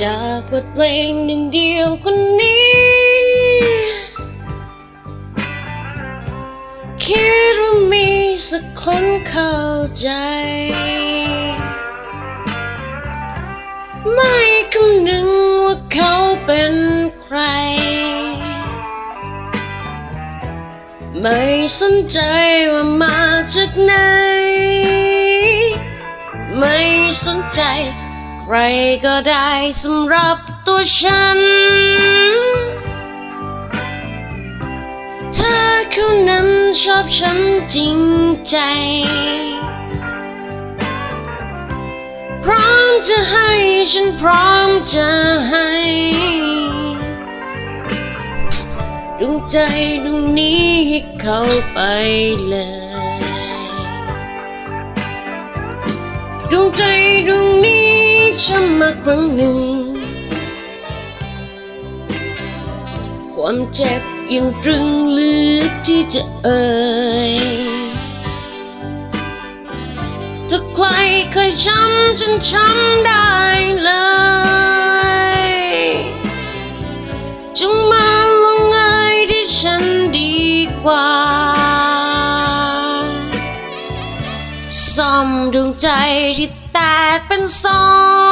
จากบทเพลงหนึ่งเดียวคนนี้ คิดว่ามีสักคนเข้าใจ ไม่คำนึงว่าเขาเป็นใคร ไม่สนใจว่ามาจากไหน ไม่สนใจ ใครก็ได้สำหรับตัวฉัน ถ้าเขานั้นชอบฉันจริงใจ พร้อมจะให้ฉันพร้อมจะให้ดวงใจดวงนี้ให้เขาไปเลยดวงใจดวง ฉันมาครั้งหนึ่ง ความเจ็บยังตรึงลึกที่จะเอ่ยถ้าใครเคยช้ำฉันช้ำได้เลยจงมาลงเอยที่ฉันดีกว่าซ่อมดวงใจที่แตกเป็นสอง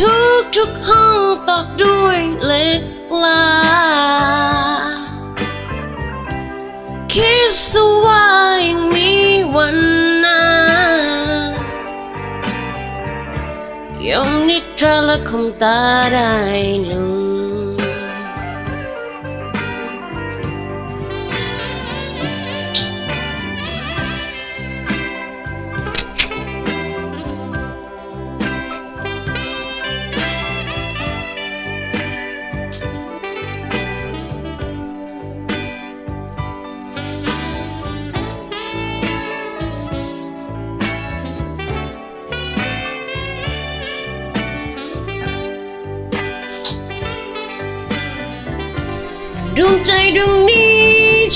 ทุกทุกห้องตอกด้วยเหล็กลา คิดสว่ายังมีวันหน้ายอมนิทราและคมตาได้ลง ดวงใจดวงนี้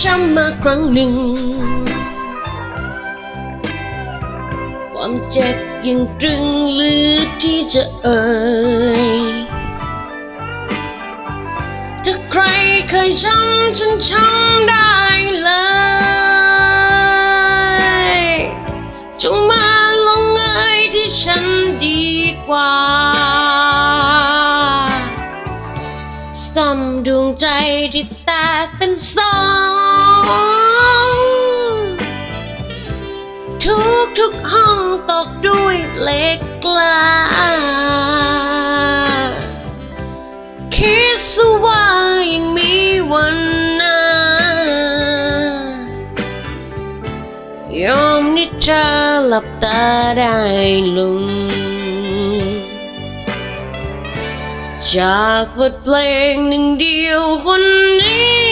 ช้ำมาครั้งหนึ่ง ความเจ็บยังตรึงลึกที่จะเอ่ยถ้าใครเคยช้ำฉันช้ำได้เลย ซ่อมดวงใจที่แตกเป็นสอง ทุกทุกห้องตกด้วยเหล็กกล้าคิดซะว่ายังมีวันหน้ายอมนิทราหลับตาได้ลง จากบทเพลงหนึ่งเดียวคนนี้